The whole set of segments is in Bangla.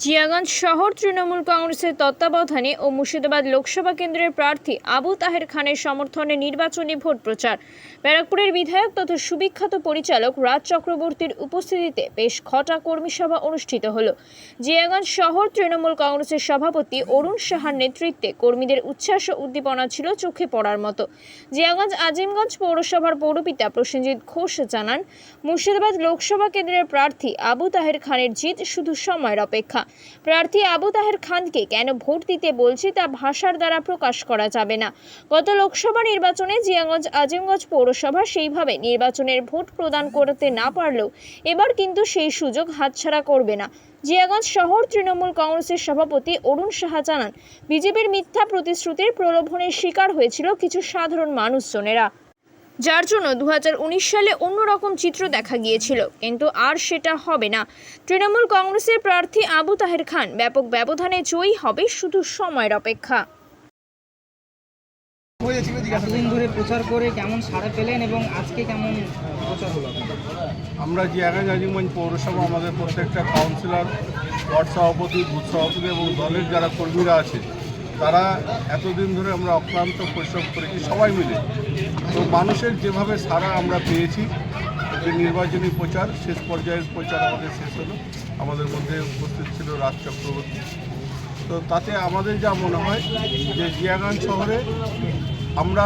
জিয়াগঞ্জ শহর তৃণমূল কংগ্রেসের তত্ত্বাবধানে ও মুর্শিদাবাদ লোকসভা কেন্দ্রের প্রার্থী আবু তাহের খানের সমর্থনে নির্বাচনী ভোট প্রচার। ব্যারাকপুরের বিধায়ক তথা সুবিখ্যাত পরিচালক রাজ চক্রবর্তীর উপস্থিতিতে বেশ ঘটা কর্মী সভা অনুষ্ঠিত হল। জিয়াগঞ্জ শহর তৃণমূল কংগ্রেসের সভাপতি অরুণ সাহার নেতৃত্বে কর্মীদের উচ্ছ্বাস ও উদ্দীপনা ছিল চোখে পড়ার মতো। জিয়াগঞ্জ আজিমগঞ্জ পৌরসভার পৌরপিতা প্রসেনজিৎ ঘোষ জানান, মুর্শিদাবাদ লোকসভা কেন্দ্রের প্রার্থী আবু তাহের খানের জিত শুধু সময়ের অপেক্ষা। প্রার্থী আবু তাহের খানকে কেন ভোট দিতে বলছি তা ভাষার দ্বারা প্রকাশ করা যাবে না। গত লোকসভা নির্বাচনে জিয়াগঞ্জ আজিমগঞ্জ পৌরসভা সেইভাবে নির্বাচনের ভোট প্রদান করতে না পারলেও এবার কিন্তু সেই সুযোগ হাতছাড়া করবে না। জিয়াগঞ্জ শহর তৃণমূল কংগ্রেসের সভাপতি অরুণ সাহা জানান, বিজেপির মিথ্যা প্রতিশ্রুতির প্রলোভনের শিকার হয়েছিল কিছু সাধারণ মানুষজনেরা। যার জন্য দু হাজার উনিশ সালে অন্যরকম চিত্র দেখা গিয়েছিল। কিন্তু আর সেটা হবে না। তৃণমূল কংগ্রেসের প্রার্থী আবু তাহের খান ব্যাপক ব্যবধানে জয়ী হবে শুধু সময়ের অপেক্ষা। এতদিন ধরে প্রচার করে কেমন সাড়া পেলেন এবং আজকে কেমন প্রচার হলো আমরা জিয়াগঞ্জ আজিমগঞ্জ পৌরসভা আমাদের প্রত্যেকটা কাউন্সিলর ওয়ার্ড সভাপতি বুথ সভাপতি এবং দলের যারা কর্মীরা আছে তারা এতদিন ধরে আমরা অক্লান্ত পরিশ্রম করেছি, সবাই মিলে। তো মানুষের যেভাবে সারা আমরা পেয়েছি, যে নির্বাচনী প্রচার, শেষ পর্যায়ের প্রচার আমাদের শেষ হলো। আমাদের মধ্যে উপস্থিত ছিল রাজ চক্রবর্তী। তো তাতে আমাদের যা মনে হয়, যে জিয়াগঞ্জ শহরে আমরা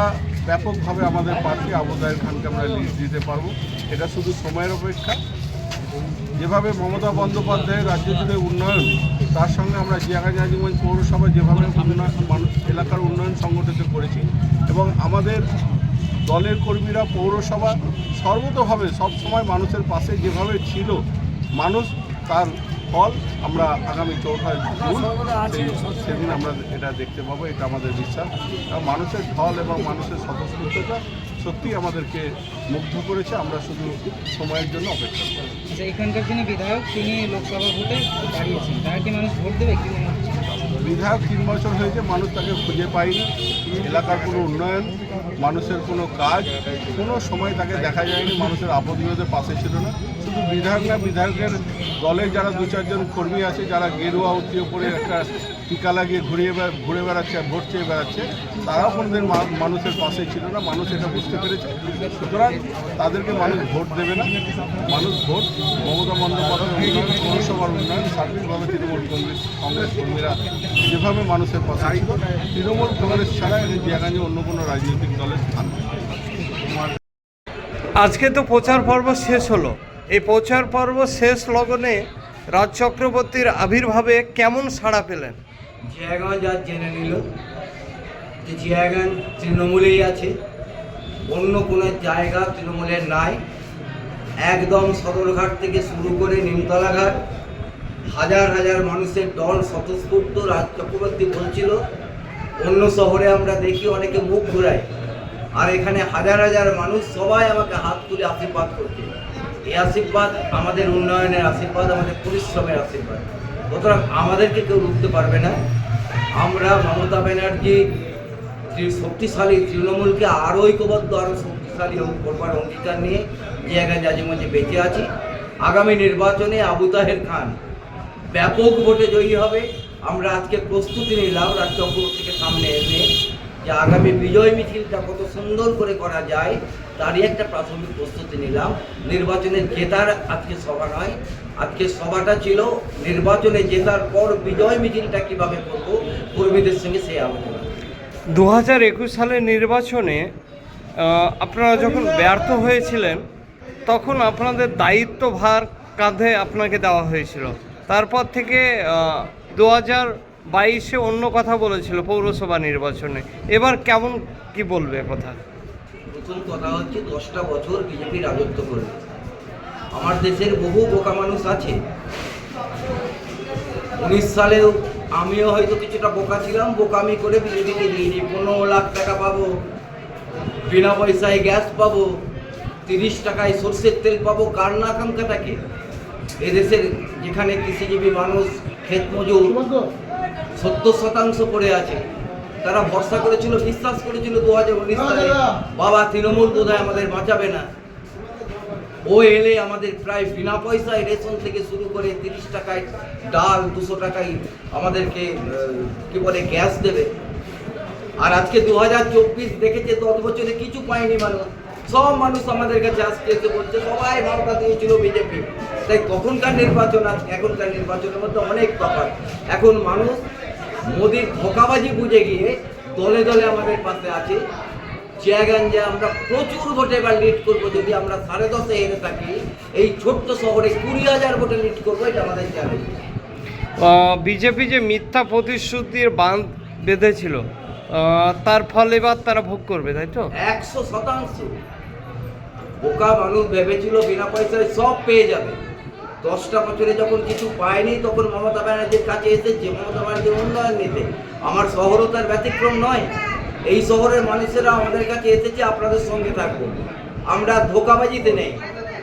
ব্যাপকভাবে আমাদের প্রার্থী আবুদায়ের খানকে আমরা লিস্ট দিতে পারব। এটা শুধু সময়ের অপেক্ষা। যেভাবে মমতা বন্দ্যোপাধ্যায়ের রাজ্য জুড়ে উন্নয়ন তার সঙ্গে আমরা জিয়াগঞ্জ আজিমগঞ্জ পৌরসভা যেভাবে এলাকার উন্নয়ন সংগঠিত করেছি এবং আমাদের দলের কর্মীরা পৌরসভা সর্বতভাবে সবসময় মানুষের পাশে যেভাবে ছিল মানুষ তার ফল আমরা আগামী চৌঠা জুন সেদিন আমরা এটা দেখতে পাবো এটা আমাদের বিশ্বাস। মানুষের ঢল এবং মানুষের স্বতঃস্ফূর্ততা সত্যি আমাদেরকে মুগ্ধ করেছে আমরা শুধু সময়ের জন্য অপেক্ষা করি আচ্ছা এখানকার যিনি বিধায়ক তিনি লোকসভা ভোটে দাঁড়িয়েছেন বিধায়ক তিন বছর হয়েছে মানুষ তাকে খুঁজে পায়নি। এলাকার কোনো উন্নয়ন মানুষের কোনো কাজ, কোনো সময় তাকে দেখা যায়নি, মানুষের আপদ পাশে ছিল না। শুধু বিধায়ক না বিধায়কের দলের যারা দু চারজন কর্মী আছে, যারা গেরুয়া উত্তীয় করে একটা টিকা লাগিয়ে ঘুরিয়ে ঘুরে বেড়াচ্ছে, ভোট চেয়ে বেড়াচ্ছে, তারাও কোনোদিন মানুষের পাশে ছিল না, মানুষ এটা বুঝতে পেরেছে। সুতরাং তাদেরকে মানুষ ভোট দেবে না। মানুষ ভোট, মমতা বন্দ্যোপাধ্যায়ের উন্নয়ন, পৌরসভার উন্নয়ন, সার্বিকভাবে তৃণমূল কংগ্রেস কংগ্রেস কর্মীরা যেভাবে মানুষের পাশে ছিল, তৃণমূল কংগ্রেস ছাড়া এখানে জিয়াগঞ্জে অন্য কোনো রাজনৈতিক দলের আজকে তো প্রচার পর্ব শেষ হলো। এই প্রচার পর্ব শেষ লগনে রাজ চক্রবর্তীর আবির্ভাবে কেমন সাড়া পেলেন? জিয়াগঞ্জ আজ জেনে নিল যে জিয়াগঞ্জ তৃণমূলেই আছে অন্য কোনো জায়গা তৃণমূলের নাই। একদম সদরঘাট থেকে শুরু করে নিমতলা ঘাট হাজার হাজার মানুষের দল স্বতঃস্ফূর্ত রাজ চক্রবর্তী বলছিল। অন্য শহরে আমরা দেখি অনেকে মুখ ঘুরায়। আর এখানে হাজার হাজার মানুষ সবাই আমাকে হাত তুলে আশীর্বাদ করছে। এই আশীর্বাদ আমাদের উন্নয়নের আশীর্বাদ, আমাদের পরিশ্রমের আশীর্বাদ। সুতরাং আমাদেরকে কেউ রুখতে পারবে না। আমরা মমতা ব্যানার্জি শক্তিশালী তৃণমূলকে আরও ঐক্যবদ্ধ আরও শক্তিশালী করবার অঙ্গীকার নিয়ে জায়গায় মাঝে বেঁচে আছি। আগামী নির্বাচনে আবু তাহের খান ব্যাপক ভোটে জয়ী হবে। আমরা আজকে প্রস্তুতি নিলাম রাজ থেকে সামনে এনে। যে আগামী বিজয় মিছিলটা কত সুন্দর করে করা যায়, তারই একটা প্রাথমিক প্রস্তুতি নিলাম। নির্বাচনে জেতার আজকে সভা নয়, আজকে সভাটা ছিল নির্বাচনে জেতার পর বিজয় মিছিলটা কীভাবে করব, কর্মীদের সঙ্গে সেই আলোচনা। দু হাজার একুশ সালের নির্বাচনে আপনারা যখন ব্যর্থ হয়েছিলেন, তখন আপনাদের দায়িত্বভার কাঁধে আপনাকে দেওয়া হয়েছিল। তারপর থেকে দু হাজার বাইশে অন্য কথা বলেছিল পৌরসভা নির্বাচনে। এবার কেমন কি বলবে কথা? প্রথম কথা হচ্ছে দশটা বছর বিজেপি রাজত্ব করবে। আমার দেশের বহু বোকা মানুষ আছে। উনিশ সালেও আমিও হয়তো কিছুটা বোকা ছিলাম, বোকামি করে বিজেপিকে দিয়েছি পনেরো লাখ টাকা পাবো, বিনা পয়সায় গ্যাস পাবো, তিরিশ টাকায় সর্ষের তেল পাবো, কার না আকাঙ্ক্ষাটাকে? এদেশের যেখানে কৃষিজীবী মানুষ, ক্ষেত মজুর সত্তর শতাংশ পড়ে আছে। তারা ভরসা করেছিল বিশ্বাস করেছিল দু হাজার উনিশ সালে। বাবা তৃণমূল বোধহয় আমাদের বাঁচাবে না। ও এলে আমাদের প্রায় বিনা পয়সায় রেশন থেকে শুরু করে তিরিশ টাকায় ডাল দুশো টাকায় আমাদেরকে কি বলে গ্যাস দেবে। আর আজকে দু হাজার চব্বিশ দেখেছে দশ বছরে কিছু পায়নি মানুষ। সব মানুষ আমাদের কাছে আজকে এসে বলছে সবাই ভাবনা দিয়েছিল বিজেপি। তাই তখনকার নির্বাচন আর এখনকার নির্বাচনের মধ্যে অনেক তফাৎ। এখন মানুষ মোদির ধোকাবাজি বুঝে গিয়ে দলে দলে আমাদের পাশে আছে। চিয়াগঞ্জে আমরা প্রচুর ভোটে এবার লিড করব। যদি আমরা সাড়ে দশে হেরে থাকি এই ছোট্ট শহরে কুড়ি হাজার ভোটে লিড করব এটা আমাদের চ্যালেঞ্জ বিজেপি যে মিথ্যা প্রতিশ্রুতির বাঁধ বেঁধেছিল তার ফল এবার তারা ভোগ করবে তাই তো? একশো শতাংশ। বোকা মানুষ ভেবেছিল বিনা পয়সায় সব পেয়ে যাবে। দশটা বছরে যখন কিছু পায়নি তখন মমতা ব্যানার্জির কাছে এসেছে মমতা ব্যানার্জির উন্নয়ন নিতে। আমার শহরও তার ব্যতিক্রম নয়। এই শহরের মানুষেরা আমাদের কাছে এসেছে, আপনাদের সঙ্গে থাকব। আমরা ধোকাবাজিতে নেই।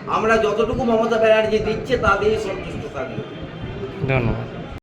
আমরা যতটুকু মমতা ব্যানার্জি দিচ্ছে, তা দিয়েই সন্তুষ্ট থাকব। ধন্যবাদ।